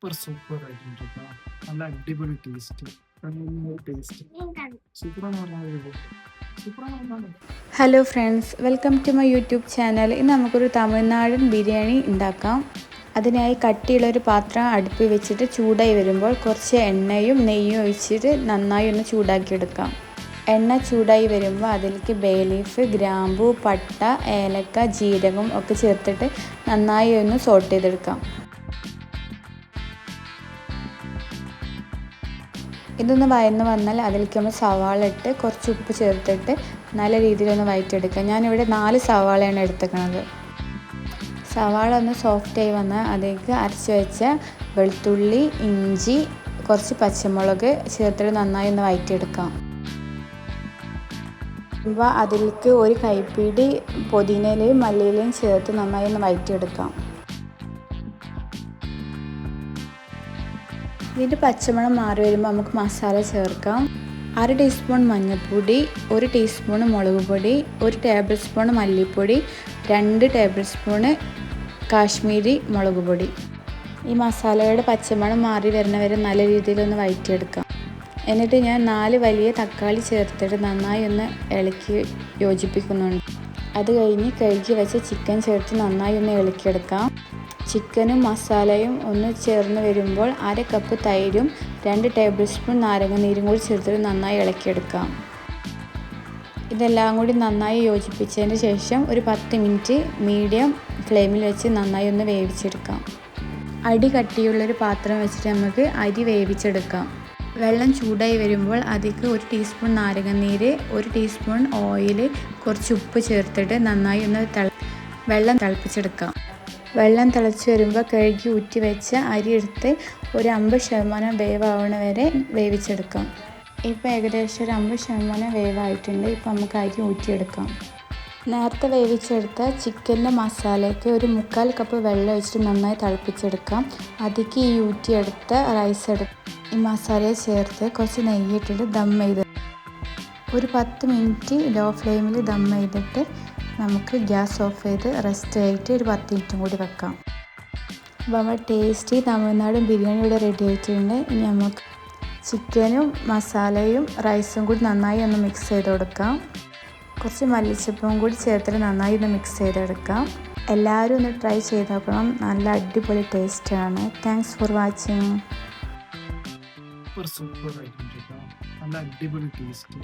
Super super ആയിട്ടുണ്ട് കേട്ടോ. നല്ല അടിപൊളി taste hello friends welcome to my YouTube channel ഇന്ന് നമുക്കൊരു തമിഴ്നാടൻ ബിരിയാണി ഉണ്ടാക്കാം. അതിനായി കട്ടിയുള്ള ഒരു പാത്രം അടുപ്പി വെച്ചിട്ട് ചൂടായി വരുമ്പോൾ കുറച്ച് എണ്ണയും നെയ്യും ഒഴിച്ചിട്ട് നന്നായി ഒന്ന് ചൂടാക്കിയെടുക്കാം. എണ്ണ ചൂടായി വരുമ്പോൾ അതിലേക്ക് ബേ ലീഫ് ഗ്രാമ്പു പട്ട ഏലക്ക ജീരകം ഒക്കെ ചേർത്തിട്ട് നന്നായി ഒന്ന് സോട്ട് ചെയ്തെടുക്കാം. ഇതൊന്ന് വയന്ന് വന്നാൽ അതിലേക്ക് നമ്മൾ സവാള ഇട്ട് കുറച്ച് ഉപ്പ് ചേർത്തിട്ട് നല്ല രീതിയിലൊന്ന് വയറ്റെടുക്കുക ഞാനിവിടെ നാല് സവാളയാണ് എടുത്തേക്കണത് സവാള ഒന്ന് സോഫ്റ്റ് ആയി വന്നാൽ അതിലേക്ക് അരച്ച് വെച്ച വെളുത്തുള്ളി ഇഞ്ചി കുറച്ച് പച്ചമുളക് ചേർത്തിട്ട് നന്നായി ഒന്ന് വയറ്റിയെടുക്കാം. ഇവ അതിലേക്ക് ഒരു കൈപ്പിടി പുതിനയിലയും മല്ലിയിലയും ചേർത്ത് നന്നായി ഒന്ന് വയറ്റിയെടുക്കാം. ഇതിന്റെ പച്ചമണം മാറി വരുമ്പോൾ നമുക്ക് മസാല ചേർക്കാം. അര ടീസ്പൂൺ മഞ്ഞൾപ്പൊടി ഒരു ടീസ്പൂൺ മുളക് പൊടി ഒരു ടേബിൾ സ്പൂൺ മല്ലിപ്പൊടി രണ്ട് ടേബിൾ സ്പൂണ് കാശ്മീരി മുളക് പൊടി. ഈ മസാലയുടെ പച്ചമണം മാറി വരുന്നവരെ നല്ല രീതിയിലൊന്ന് വഴറ്റിയെടുക്കാം എന്നിട്ട് ഞാൻ നാല് വലിയ തക്കാളി ചേർത്തിട്ട് നന്നായി ഒന്ന് ഇളക്കി യോജിപ്പിക്കുന്നുണ്ട്. അത് കഴിഞ്ഞ് കഴുകി വെച്ച ചിക്കൻ ചേർത്ത് നന്നായി ഒന്ന് ഇളക്കിയെടുക്കാം. ചിക്കനും മസാലയും ഒന്ന് ചേർന്ന് വരുമ്പോൾ അര കപ്പ് തൈരും രണ്ട് ടേബിൾ സ്പൂൺ നാരങ്ങ നീരും കൂടി ചേർത്തിട്ട് നന്നായി ഇളക്കിയെടുക്കാം. ഇതെല്ലാം കൂടി നന്നായി യോജിപ്പിച്ചതിന് ശേഷം ഒരു പത്ത് മിനിറ്റ് മീഡിയം ഫ്ലെയിമിൽ വെച്ച് നന്നായി ഒന്ന് വേവിച്ചെടുക്കാം. അടി കട്ടിയുള്ളൊരു പാത്രം വെച്ചിട്ട് നമുക്ക് അരി വേവിച്ചെടുക്കാം. വെള്ളം ചൂടായി വരുമ്പോൾ അതിക്ക് ഒരു ടീസ്പൂൺ നാരങ്ങനീര് ഒരു ടീസ്പൂൺ ഓയിൽ കുറച്ച് ഉപ്പ് ചേർത്തിട്ട് നന്നായി ഒന്ന് വെള്ളം തിളപ്പിച്ചെടുക്കാം. വെള്ളം തിളച്ച് വരുമ്പോൾ കഴുകി ഊറ്റി വെച്ച അരി എടുത്ത് ഒരു അമ്പത് ശതമാനം വേവാവണ വരെ വേവിച്ചെടുക്കാം. ഇപ്പോൾ ഏകദേശം ഒരു അമ്പത് ശതമാനം വേവായിട്ടുണ്ട്. ഇപ്പോൾ നമുക്ക് അരി ഊറ്റിയെടുക്കാം. നേരത്തെ വേവിച്ചെടുത്ത ചിക്കന്റെ മസാലയ്ക്ക് ഒരു മുക്കാൽ കപ്പ് വെള്ളം ഒഴിച്ചിട്ട് നന്നായി തിളപ്പിച്ചെടുക്കാം. അതിലേക്ക് ഈ ഊറ്റിയെടുത്ത റൈസ് എടുത്ത് ഈ മസാലയെ ചേർത്ത് കുറച്ച് നെയ്യിട്ടിട്ട് ദം ചെയ്ത് ഒരു പത്ത് മിനിറ്റ് ലോ ഫ്ലെയിമിൽ ദം ചെയ്തിട്ട് നമുക്ക് ഗ്യാസ് ഓഫ് ചെയ്ത് റെസ്റ്റ് ആയിട്ട് ഒരു പത്ത് മിനിറ്റും കൂടി വെക്കാം. അപ്പോൾ നമ്മൾ ടേസ്റ്റി തമിഴ്നാടൻ ബിരിയാണി ഇവിടെ റെഡി ആയിട്ടുണ്ട്. ഇനി നമുക്ക് ചിക്കനും മസാലയും റൈസും കൂടി നന്നായി ഒന്ന് മിക്സ് ചെയ്ത് കൊടുക്കാം. കുറച്ച് മല്ലിച്ചപ്പും കൂടി ചേർത്തിട്ട് നന്നായി ഒന്ന് മിക്സ് ചെയ്തെടുക്കാം എല്ലാവരും ഒന്ന് ട്രൈ ചെയ്ത് നോക്കണം. നല്ല അടിപൊളി ടേസ്റ്റാണ് താങ്ക്സ് ഫോർ വാച്ചിങ് സൂപ്പർ ആയിട്ടുണ്ട് നല്ല അടിപൊളി ടേസ്റ്റ്